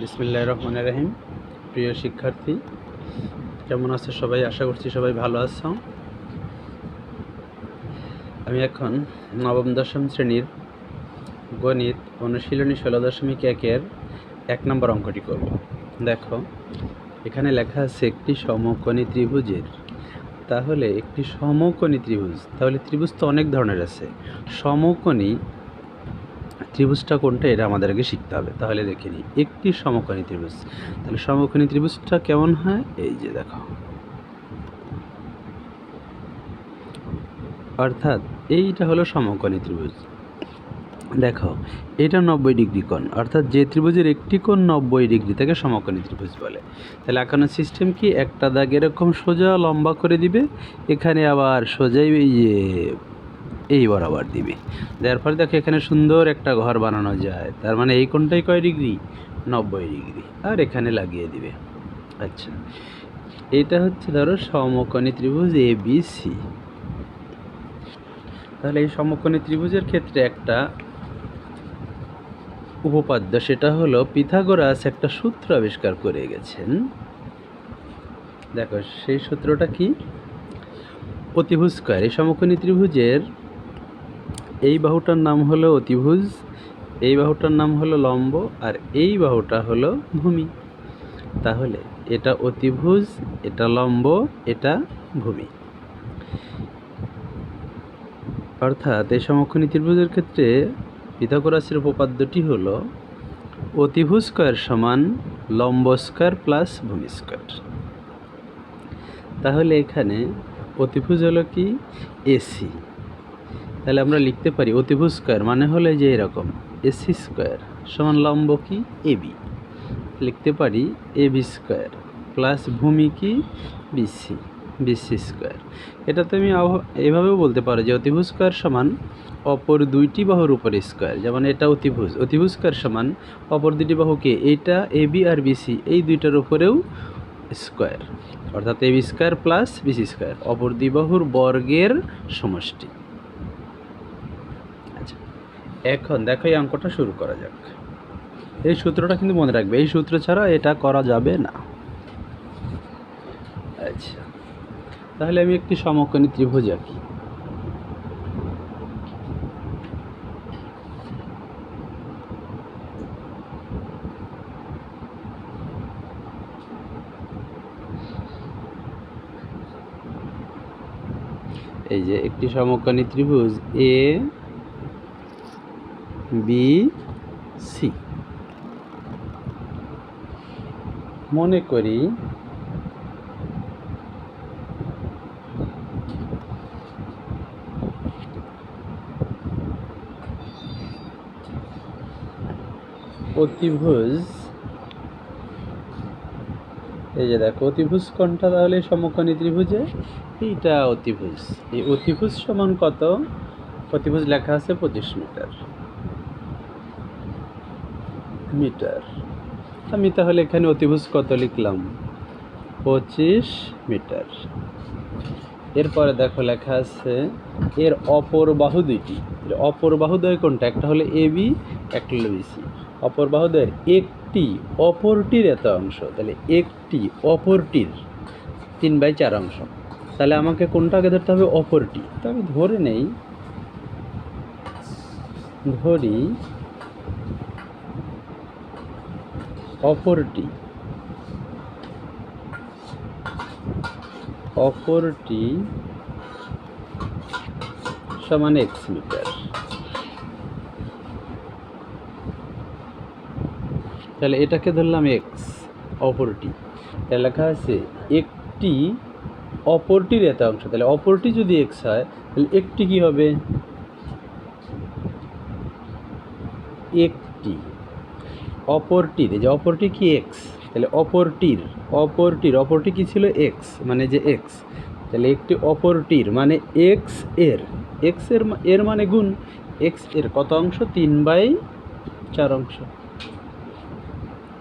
বিসমিল্লাহ রহমান রহিম। প্রিয় শিক্ষার্থী, কেমন আছে সবাই? আশা করছি সবাই ভালো আছো। আমি এখন নবম, দশম শ্রেণির গণিত অনুশীলনী ষোলো দশমিক একের এক নম্বর অঙ্কটি করব। দেখো, এখানে লেখা আছে একটি সমকোণী ত্রিভুজের। তাহলে একটি সমকোণী ত্রিভুজ, তাহলে ত্রিভুজ তো অনেক ধরনের আছে। সমকোণী ত্রিভুজটা কোনটা, এটা আমাদেরকে শিখতে হবে। তাহলে দেখে নিই। একটি সমকোণী ত্রিভুজ। তাহলে সমকোণী ত্রিভুজটা কেমন হয়? এই যে দেখো। অর্থাৎ এইটা হলো সমকোণী ত্রিভুজ। দেখো, এটা নব্বই ডিগ্রি কোণ। অর্থাৎ যে ত্রিভুজের একটি কোণ নব্বই ডিগ্রি থেকে সমকোণী ত্রিভুজ বলে। তাহলে আঁকানোর সিস্টেম কি? একটা দাগ এরকম সোজা লম্বা করে দিবে। এখানে আবার সোজাই এই যে এই বরাবর দিবে। দেওয়ার পরে দেখো এখানে সুন্দর একটা ঘর বানানো যায়। তার মানে এই কোনটাই কয় ডিগ্রি? নব্বই ডিগ্রি। আর এখানে লাগিয়ে দিবে। আচ্ছা। এটা হচ্ছে ধরো সমকোণী ত্রিভুজ এ বি সি তাহলে এই সমকোণী ত্রিভুজের ক্ষেত্রে একটা উপপাদ্য, সেটা হলো পিথাগোরাস একটা সূত্র আবিষ্কার করে গেছেন। দেখো, সেই সূত্রটা কি? অতিভুজ স্কয়ার। এই সমকোণী ত্রিভুজের এই বাহুটার নাম হলো অতিভুজ, এই বাহুটার নাম হলো লম্ব, আর এই বাহুটা হলো ভূমি। তাহলে এটা অতিভুজ, এটা লম্ব, এটা ভূমি। অর্থাৎ এই সমকোণী ত্রিভুজের ক্ষেত্রে পিথাগোরাসের উপপাদ্যটি হলো অতিভুজ স্কয়ার সমান লম্ব স্কয়ার প্লাস ভূমি স্কয়ার। তাহলে এখানে অতিভুজ হলো কি? এসি। তাহলে আমরা লিখতে পারি অতিভুজ স্কোয়ার মানে হলো যে এরকম, এসি স্কোয়ার সমান লম্ব কি? এবি লিখতে পারি এ বি স্কোয়ার প্লাস ভূমি কি? BC BC square. এটা তুমি আব- এভাবেও বলতে পারো যে অতিভুজ স্কোয়ার সমান অপর দুইটি বাহুর উপরে স্কোয়ার, যেমন এটা অতিভুজ অতিভুজ স্কোয়ার সমান অপর দুটি বাহুকে এইটা এ বি আর বিসি এই দুইটার উপরেও স্কোয়ার। অর্থাৎ A B square plus BC square, অপর দুই বাহুর বর্গের সমষ্টি। এখন দেখো এই অঙ্কটা শুরু করা যাক। এই সূত্রটা কিন্তু মনে রাখবে, এই সূত্র ছাড়া এটা করা যাবে না। আচ্ছা তাহলে আমি একটি সমকোণী ত্রিভুজ আঁকি। এই যে একটি সমকোণী ত্রিভুজ, এ বি সি মনে করি অতিভুজ, এই যে দেখো, অতিভুজ কোনটা তাহলে? সমকোণী ত্রিভুজে? এইটা অতিভুজ। এই অতিভুজ সমান কত? অতিভুজ লেখা আছে পঁচিশ মিটার। মিটার। আমি তাহলে এখানে অতিভুজ কত লিখলাম? পঁচিশ মিটার। এরপরে দেখো লেখা আছে, এর অপর বাহু দুইটি। অপর বাহুদয় কোনটা? একটা হলো এ বি, একটা হলো বিসি অপর বাহুদ্বয়ের একটি অপরটির এত অংশ। তাহলে একটি অপরটির তিন বাই চার অংশ। তাহলে আমাকে কোনটা আগে ধরতে হবে? অপরটি। তো আমি ধরে নেই, ধরি অপরটি। অপরটি সমান এক্স মিটার। তাহলে এটাকে ধরলাম এক্স অপরটি। তাহলে লেখা আছে একটি অপরটির এত অংশ তাহলে অপরটি যদি এক্স হয়, তাহলে একটি কি হবে? একটি। অপরটির যে অপরটি কি এক্স তাহলে অপরটির অপরটির অপরটি কি ছিল এক্স মানে যে এক্স তাহলে একটি অপরটির মানে এক্সের। এক্সের এর মানে গুণ। এক্সের কত অংশ? তিন বাই চার অংশ।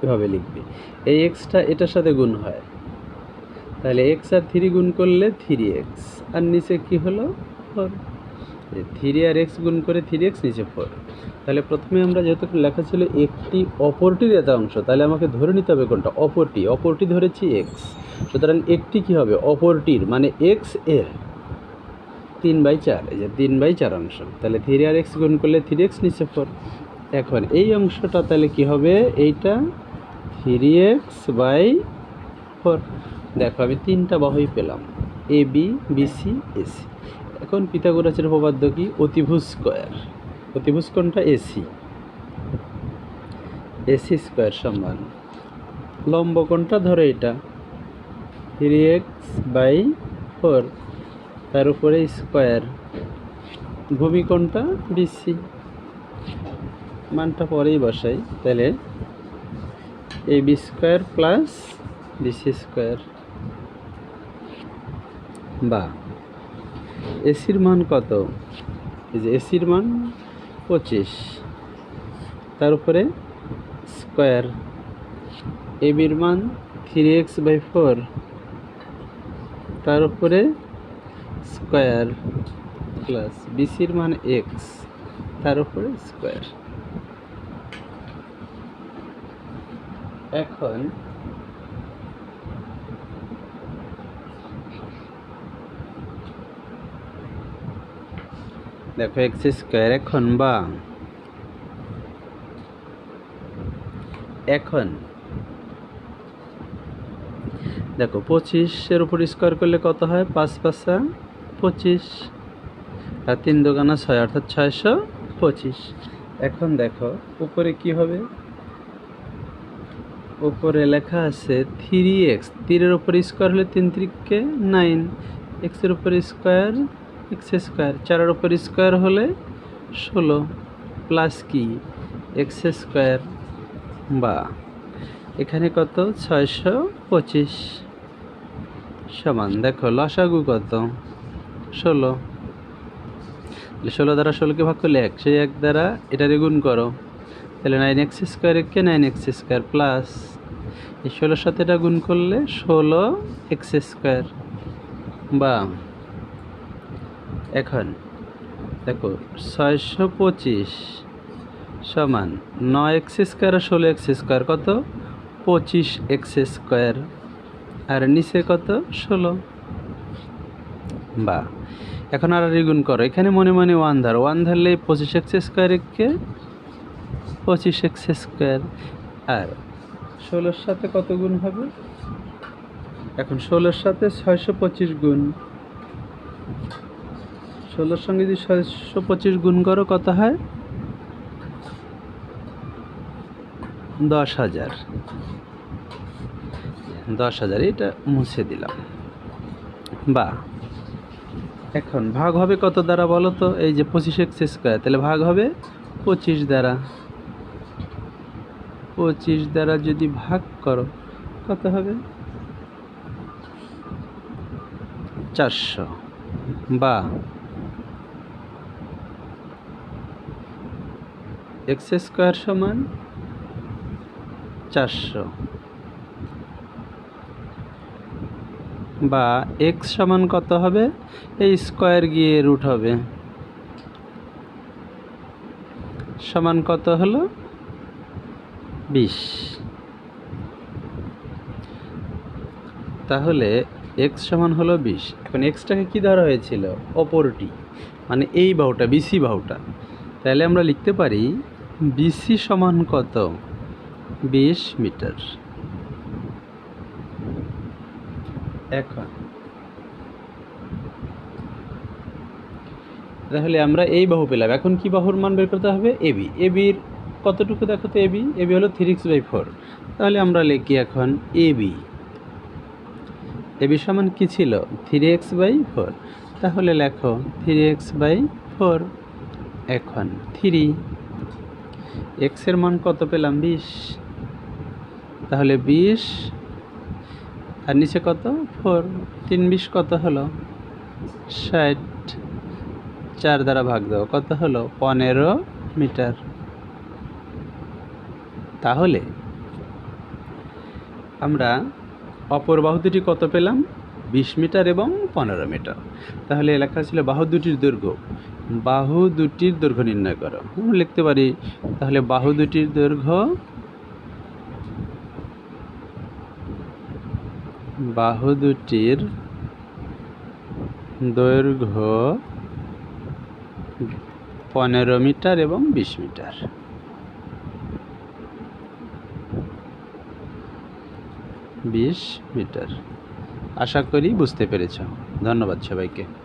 এভাবে লিখবে। এই এক্সটা এটার সাথে গুণ হয়। তাহলে এক্স আর থ্রি গুণ করলে থ্রি এক্স আর নিচে কি হলো? ফোর থ্রি আর এক্স গুণ করে থ্রি এক্স নিচে ফোর তাহলে প্রথমে আমরা যেহেতু লেখা ছিল একটি অপরটির এটা অংশ তাহলে আমাকে ধরে নিতে হবে কোনটা? অপরটি। অপরটি ধরেছি এক্স সুতরাং একটি কি হবে? অপরটির মানে এক্সের। তিন বাই চার, এই যে তিন বাই চার অংশ। তাহলে থ্রি আর এক্স গুণ করলে থ্রি এক্স নিচে ফোর এখন এই অংশটা তাহলে কি হবে? এইটা থ্রি এক্স বাই ফোর দেখো আমি তিনটা বাহুই পেলাম। এ বি বিসি এসি এখন পিথাগোরাসের উপপাদ্য কি? অতিভুজ স্কোয়ার। অতিভুজ কোনটা? এসি। এসি স্কোয়ার সমান। লম্ব কোনটা? ধরো এটা। Three x by four. তার উপরে স্কোয়ার। ভূমি কোনটা? বিসি। মানটা পরেই বসাই। তাহলে A B square plus BC square. বা এসির মান কত? এই যে এসির মান পঁচিশ। তার উপরে স্কোয়ার। এ বির মান থ্রি এক্স বাই ফোর। তার উপরে স্কোয়ার প্লাস বিসির মান এক্স। তার উপরে স্কোয়ার। এখন দেখো এক্স স্কোয়ার এখন বা? এখন। দেখো পঁচিশের উপর স্কোয়ার করলে কত হয়? পাঁচ পাঁচা পঁচিশ। আর তিন দোকানা ছয়, অর্থাৎ ছয়শো পঁচিশ। এখন দেখো, উপরে কি হবে? উপরে লেখা আছে থ্রি এক্স তীরের উপর স্কোয়ার হলে তিন ত্রিককে নাইন এক্সের উপর স্কোয়ার এক্স স্কোয়ার চারের উপর স্কোয়ার হলে ষোলো প্লাস কি? এক্স স্কোয়ার বা। এখানে কত? ছয়শো পঁচিশ সমান, দেখো, লসাগু কত? ষোলো। ষোলো দ্বারা ষোলোকে ভাগ করলে এক, সেই এক দ্বারা এটারে গুণ করো। তাহলে নাইন এক্স স্কোয়ার কে নাইন এক্স স্কোয়ার প্লাস এই ষোলোর সাথে এটা গুণ করলে ষোলো এক্স স্কোয়ার বা। এখন। দেখো, ছয়শো পঁচিশ সমান নয় এক্স স্কোয়ার ষোলো এক্স স্কোয়ার কত? পঁচিশ এক্স স্কোয়ার। আর নিচে কত? ষোলো। বা এখন আর দ্বিগুণ করো। এখানে মনে মনে ওয়ান ধর। ওয়ান ধরলে পঁচিশ এক্স স্কোয়ারকে পঁচিশ এক্স স্কোয়ার। আর ষোলোর সাথে কত গুণ হবে? এখন ষোলোর সাথে ছয়শো পঁচিশ গুণ। ষোলোর সঙ্গে যদি ছয়শো পঁচিশ গুণ করো, কত হয়? দশ হাজার। দশ হাজার, এটা মুছে দিলাম। বা, এখন ভাগ হবে কত দ্বারা বলো তো? এই যে পঁচিশ এক্স স্কোয়ার, তাহলে ভাগ হবে পঁচিশ দ্বারা। পঁচিশ দ্বারা যদি ভাগ করো, কত হবে? চারশো। বা এক্স স্কোয়ার সমান চারশো। বা এক্স সমান কত হবে? এই স্কোয়ার গিয়ে রুট হবে। সমান কত হলো? বিশ। তাহলে এক্স সমান হলো বিশ। এখন এক্সটাকে কী ধরা হয়েছিল? অপরটি। মানে এই বাহুটা, বিসি বাহুটা। তাহলে আমরা লিখতে পারি বিসি সমান কত? বিশ মিটার। এখন। তাহলে আমরা এই বাহু পেলাম। এখন কি বাহুর মান বের করতে হবে? এবি এবির কতটুকু দেখো তো এবি এবি হলো থ্রি এক্স বাই ফোর তাহলে আমরা লিখি এখন এবি এবি সমান কি ছিল? থ্রি এক্স বাই ফোর তাহলে লেখো থ্রি এক্স বাই ফোর এখন থ্রি এক্সের মান কত পেলাম? বিশ। তাহলে বিশ। আর নিচে কত? ফোর। তিন বিশ কত হলো? ষাট। চার দ্বারা ভাগ দাও। কত হলো? পনেরো মিটার। তাহলে আমরা অপর বাহু দুটি কত পেলাম? বিশ মিটার এবং পনেরো মিটার। তাহলে লেখা ছিল বাহু দুটির দৈর্ঘ্য বাহু দুটির দৈর্ঘ্য নির্ণয় করো। লিখতে পারি। তাহলে বাহু দুটির দৈর্ঘ্য বাহু দুটির দৈর্ঘ্য পনেরো মিটার এবং বিশ মিটার। বিশ মিটার। আশা করি বুঝতে পেরেছ। ধন্যবাদ সবাইকে।